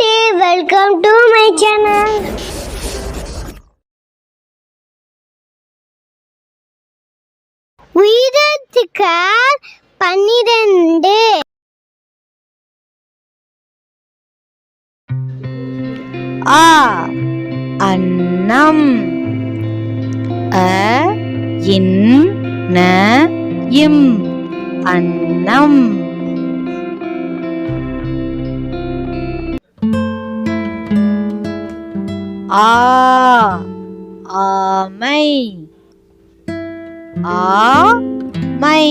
Day welcome to my channel உயிரத்துக்கார் பன்னிரண்டு. ஆ அன்னம். அ இன் ந இம் அன்னம். ஆ ஆமை ஆமை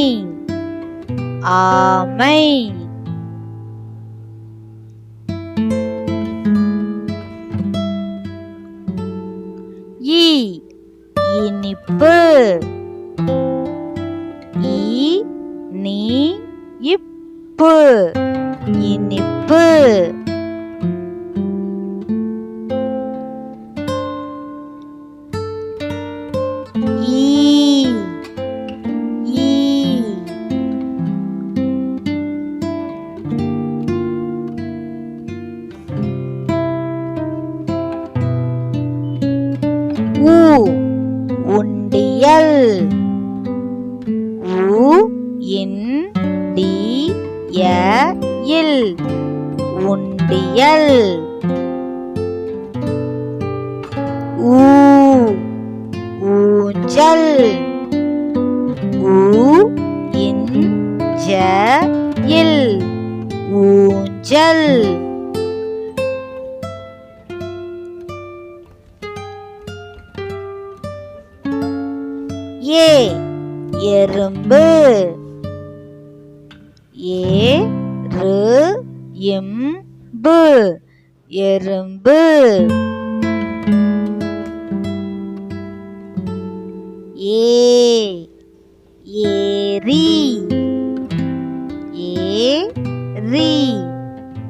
ஆமை ஈ இனிப்பு ஈ நீ இப்பு இனிப்பு ஊ உண்டியல். ஊ இன் டி ய இல் உண்டியல். ஊ ஊஞ்சல். ஊ இன் ஜ இல் ஊஞ்சல். ஏ எறும்பு. ஏ ரு எம்பு. எறும்பு. ஏ ஏரி. ஏரி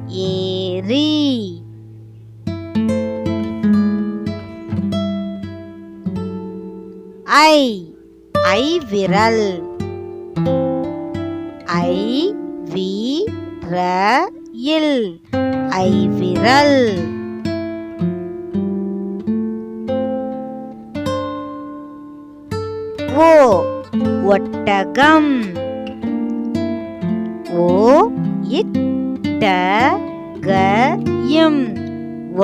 ஏரி. ஐ ஐ விரல். ஐ வி ர இல் ஐ விரல். ஓ ஒட்டகம். ஓ இட்ட க இம்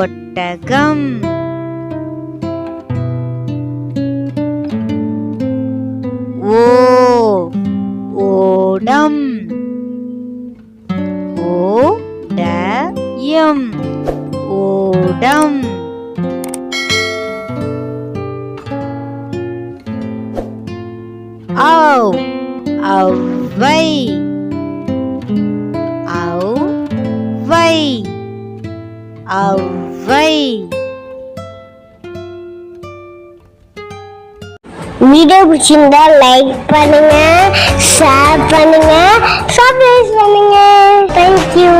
ஒட்டகம். யம் ஓடம் ஔ ஔவை. ஔவை. ஔவை. வீடியோ பிடிச்சிருந்தா லைக் பண்ணுங்க ஷேர் பண்ணுங்க சப்ஸ்கிரைப் பண்ணுங்க. Thank you